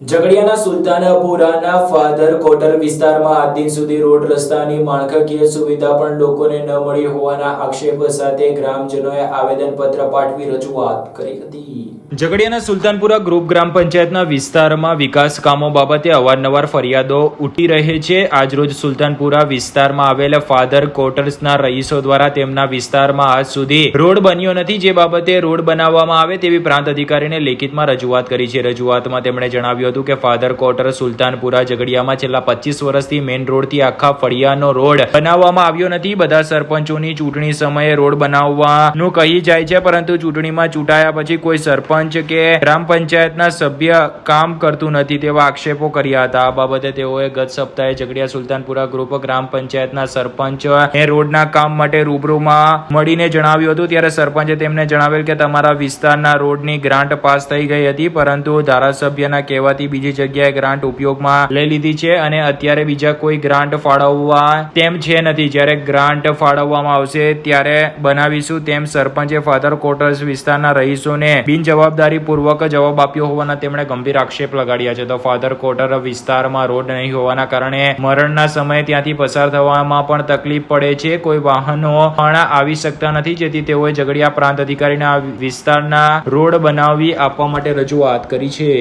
ઝઘડિયાના સુલતાનપુરાના father coater વિસ્તારમાં આજ દિન સુધી રોડ રસ્તાની માળખાકીય સુવિધા પણ લોકોને ન મળી હોવાના આક્ષેપ સાથે ગ્રામજનોએ આવેદનપત્ર પાઠવી રજૂઆત કરી હતી. ઝઘડિયાના સુલતાનપુરા ગ્રુપ ગ્રામ પંચાયતના વિસ્તારમાં વિકાસ કામો બાબતે અવારનવાર ફરિયાદો ઉઠી રહે છે. આજરોજ સુલતાનપુરા વિસ્તારમાં આવેલા ફાધર કોટર્સના રહીશો દ્વારા તેમના વિસ્તારમાં આજ સુધી રોડ બન્યો નથી. જે બાબતે રોડ બનાવવામાં આવે તેવી પ્રાંત અધિકારીને લેખિતમાં રજૂઆત કરી છે. રજૂઆતમાં તેમણે જણાવ્યું હતું કે ફાધર કોટર સુલતાનપુરા ઝઘડિયામાં છેલ્લા પચીસ વર્ષથી મેઇન રોડથી આખા ફળિયાનો રોડ બનાવવામાં આવ્યો નથી. બધા સરપંચોની ચૂંટણી સમયે રોડ બનાવવાનું કહી જાય છે, પરંતુ ચૂંટણીમાં ચૂંટાયા પછી કોઈ સરપંચ કે ગ્રામ પંચાયતના સભ્ય કામ કરતું નથી તેવા આક્ષેપો કર્યા હતા. આ બાબતે તેઓએ ગત સપ્તાહે ઝઘડિયા સુલતાનપુરા ગ્રુપ ગ્રામ પંચાયતના સરપંચ એ રોડના કામ માટે રૂબરૂમાં મળીને જણાવ્યું હતું. ત્યારે સરપંચે તેમને જણાવેલ કે તમારા વિસ્તારના રોડની ગ્રાન્ટ પાસ થઈ ગઈ હતી, પરંતુ ધારાસભ્યના કહેવાથી બીજી જગ્યાએ ગ્રાન્ટ ઉપયોગમાં લઈ લીધી છે અને અત્યારે બીજા કોઈ ગ્રાન્ટ ફાળવવા તેમ છે નથી. જ્યારે ગ્રાન્ટ ફાળવવામાં આવશે ત્યારે બનાવીશું તેમ સરપંચે ફાધર કોટર્સ વિસ્તારના રહીશોને બિનજવાબદારી પૂર્વક જવાબ આપ્યો હોવાના તેમણે ગંભીર આક્ષેપ લગાડ્યા છે. તો ફાધર કોટર વિસ્તારમાં રોડ નહીં હોવાના કારણે મરણના સમયે ત્યાંથી પસાર થવામાં પણ તકલીફ પડે છે. કોઈ વાહનો પણ આવી શકતા નથી, જેથી તેઓએ ઝઘડિયા પ્રાંત અધિકારીને વિસ્તારના રોડ બનાવી આપવા માટે રજૂઆત કરી છે.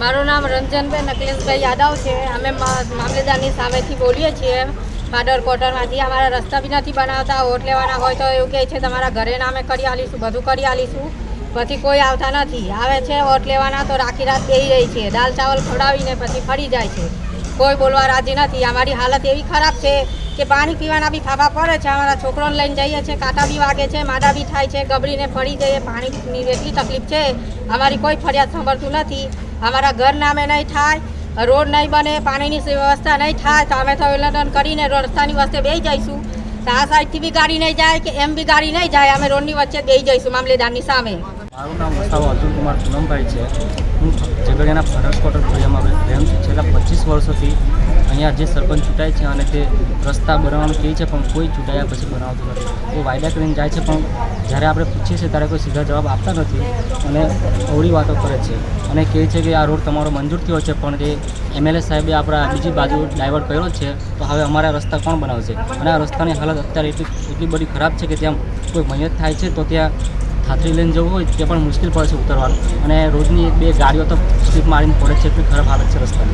મારું નામ રંજનભાઈ નકલેશભાઈ યાદવ છે. અમે મામલેદારની સામેથી બોલીએ છીએ. માડર કોટરમાંથી અમારા રસ્તા બી નથી બનાવતા. વોટ લેવાના હોય તો એવું કહે છે, તમારા ઘરે નામે કરી આલીશું, બધું કરી આલીશું. પછી કોઈ આવતા નથી. આવે છે, વોટ લેવાના તો રાખી રાત બેહી રહી છે. દાલ ચાવલ ખવડાવીને પછી ફરી જાય છે. કોઈ બોલવા રાજી નથી. અમારી હાલત એવી ખરાબ છે કે પાણી પીવાના બી ફાફા પડે છે. અમારા છોકરોને લઈને જઈએ છીએ કાંટા બી વાગે છે માદા બી થાય છે, ગબડીને ફરી જઈએ. પાણીની એટલી તકલીફ છે. અમારી કોઈ ફરિયાદ સાંભળતું નથી. અમારા ઘર નામે નહીં થાય, રોડ નહીં બને, પાણીની વ્યવસ્થા નહીં થાય, તો અમે તો આવેદન કરીને રસ્તાની વચ્ચે બે જઈશું. તો આ સાઈડથી બી ગાડી નહીં જાય કે એમ બી ગાડી નહીં જાય, અમે રોડની વચ્ચે બે જઈશું મામલેદારની સામે. મારું નામ અર્જુન કુમાર પૂનમભાઈ છે. હું ઝઘડિયાના ફરજ કોટર ફળિયામાં રહેમ છું છેલ્લા પચીસ વર્ષોથી અહીંયા જે સરપંચ ચૂંટાય છે અને તે રસ્તા બનાવવાનું કહે છે, પણ કોઈ ચૂંટાયા પછી બનાવતું નથી. એ વાયદા કરીને જાય છે, પણ જ્યારે આપણે પૂછીએ છીએ ત્યારે કોઈ સીધા જવાબ આપતા નથી અને અવળી વાતો કરે છે. અને કહે છે કે આ રોડ તમારો મંજૂર થયો છે, પણ જે એમએલએ સાહેબે આપણા બીજી બાજુ ડાયવર્ટ કર્યો છે, તો હવે અમારા રસ્તા કોણ બનાવશે? અને આ રસ્તાની હાલત અત્યારે એટલી એટલી બધી ખરાબ છે કે ત્યાં કોઈ મયત થાય છે, તો ત્યાં થાથરી લઈને જવું હોય તે પણ મુશ્કેલ પડે છે ઉતરવાનું. અને રોજની બે ગાડીઓ તો સ્લીપ મારીને પડે છે, એટલી ખરાબ હાલત છે રસ્તાની.